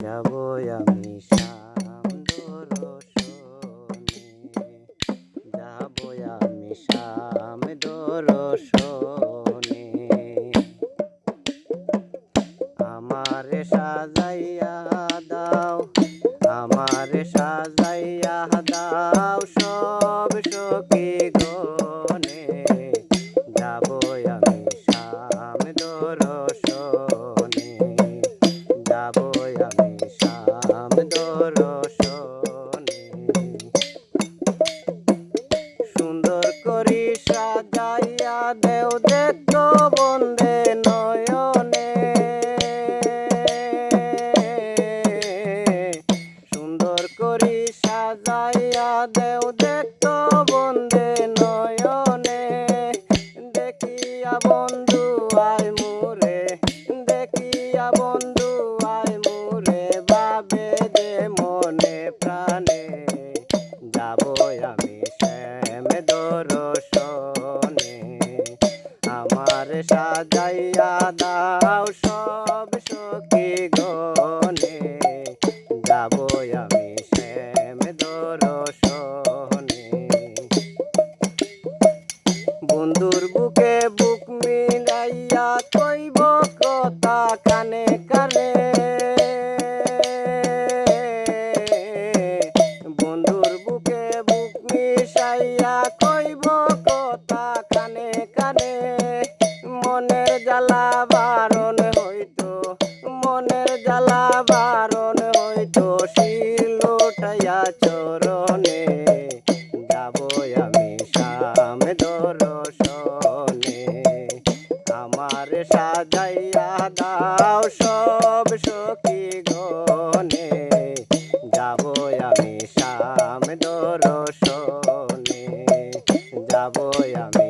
যাব আমি শাম দর্শনে যাব আমি শাম দর্শনে আমারে সাজাইয়া দাও, আমারে সাজাইয়া দাও সব সখী গনে। যাব আমি শাম দর্শনে যাব আমি সাজাইয়া দেও বন্দে সাজাইয়া দেও বন্দে নয়নে। দেখিয়া বন্ধু আয় মুরে আমার সাজাইয়া দাও সব সখী গনে যাব আমি শ্যাম দর্শনে। বন্ধুর বুকে বুক মিলাইয়া কইব কথা কানে কানে। জ্বালা বারণ হইতো, মনের জ্বালা বারণ হইতো শিল উঠাইয়া চরণে যাব আমি আমার সাজাইয়া দাও সব সখী গনে যাব আমি শাম দর্শনে, যাব আমি